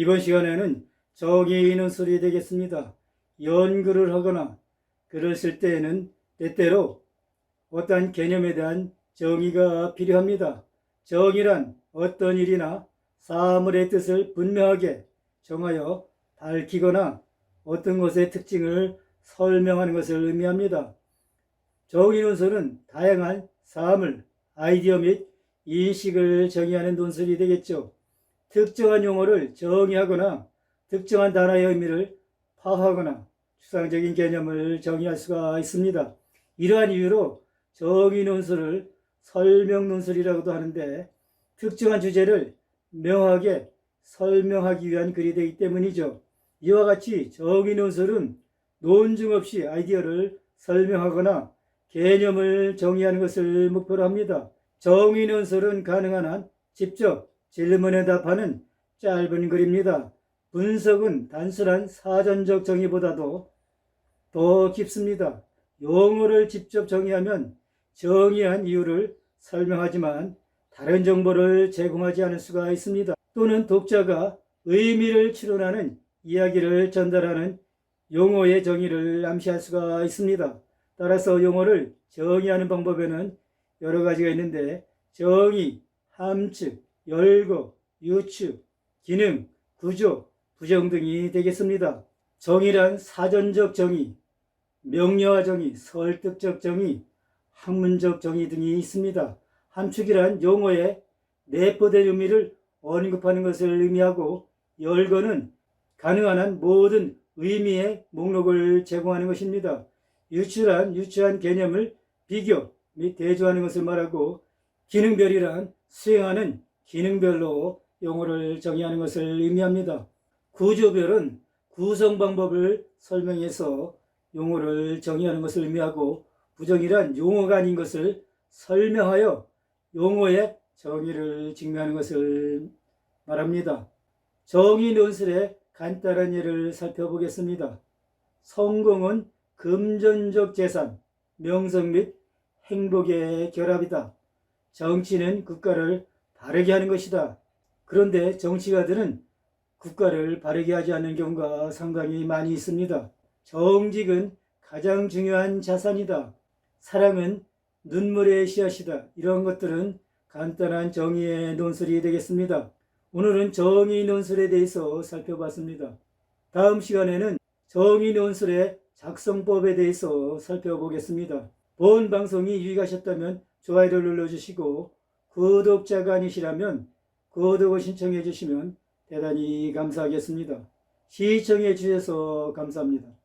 이번 시간에는 정의 있는 소리 되겠습니다. 연구를 하거나 글을 쓸 때에는 때때로 어떠한 개념에 대한 정의가 필요합니다. 정의란 어떤 일이나 사물의 뜻을 분명하게 정하여 밝히거나 어떤 것의 특징을 설명하는 것을 의미합니다. 정의 논술은 다양한 사물, 아이디어 및 인식을 정의하는 논술이 되겠죠. 특정한 용어를 정의하거나 특정한 단어의 의미를 파악하거나 추상적인 개념을 정의할 수가 있습니다. 이러한 이유로 정의 논술을 설명 논술이라고도 하는데 특정한 주제를 명확하게 설명하기 위한 글이 되기 때문이죠. 이와 같이 정의 논술은 논증 없이 아이디어를 설명하거나 개념을 정의하는 것을 목표로 합니다. 정의 논술은 가능한 한 직접 질문에 답하는 짧은 글입니다. 분석은 단순한 사전적 정의보다도 더 깊습니다. 용어를 직접 정의하면 정의한 이유를 설명하지만 다른 정보를 제공하지 않을 수가 있습니다. 또는 독자가 의미를 추론하는 이야기를 전달하는 용어의 정의를 암시할 수가 있습니다. 따라서 용어를 정의하는 방법에는 여러 가지가 있는데 정의, 함축, 열거, 유축, 기능, 구조, 부정 등이 되겠습니다. 정의란 사전적 정의, 명료화 정의, 설득적 정의, 학문적 정의 등이 있습니다. 함축이란 용어의 내포된 의미를 언급하는 것을 의미하고 열거는 가능한 한 모든 의미의 목록을 제공하는 것입니다. 유출한 유추한 개념을 비교 및 대조하는 것을 말하고 기능별이란 수행하는 기능별로 용어를 정의하는 것을 의미합니다. 구조별은 구성 방법을 설명해서 용어를 정의하는 것을 의미하고 부정이란 용어가 아닌 것을 설명하여 용어의 정의를 증명하는 것을 말합니다. 정의 논술의 간단한 예를 살펴보겠습니다. 성공은 금전적 재산, 명성 및 행복의 결합이다. 정치는 국가를 바르게 하는 것이다. 그런데 정치가들은 국가를 바르게 하지 않는 경우가 상당히 많이 있습니다. 정직은 가장 중요한 자산이다. 사랑은 눈물의 씨앗이다. 이런 것들은 간단한 정의의 논술이 되겠습니다. 오늘은 정의 논술에 대해서 살펴봤습니다. 다음 시간에는 정의 논술의 작성법에 대해서 살펴보겠습니다. 본 방송이 유익하셨다면 좋아요를 눌러주시고 구독자가 아니시라면 구독을 신청해 주시면 대단히 감사하겠습니다. 시청해 주셔서 감사합니다.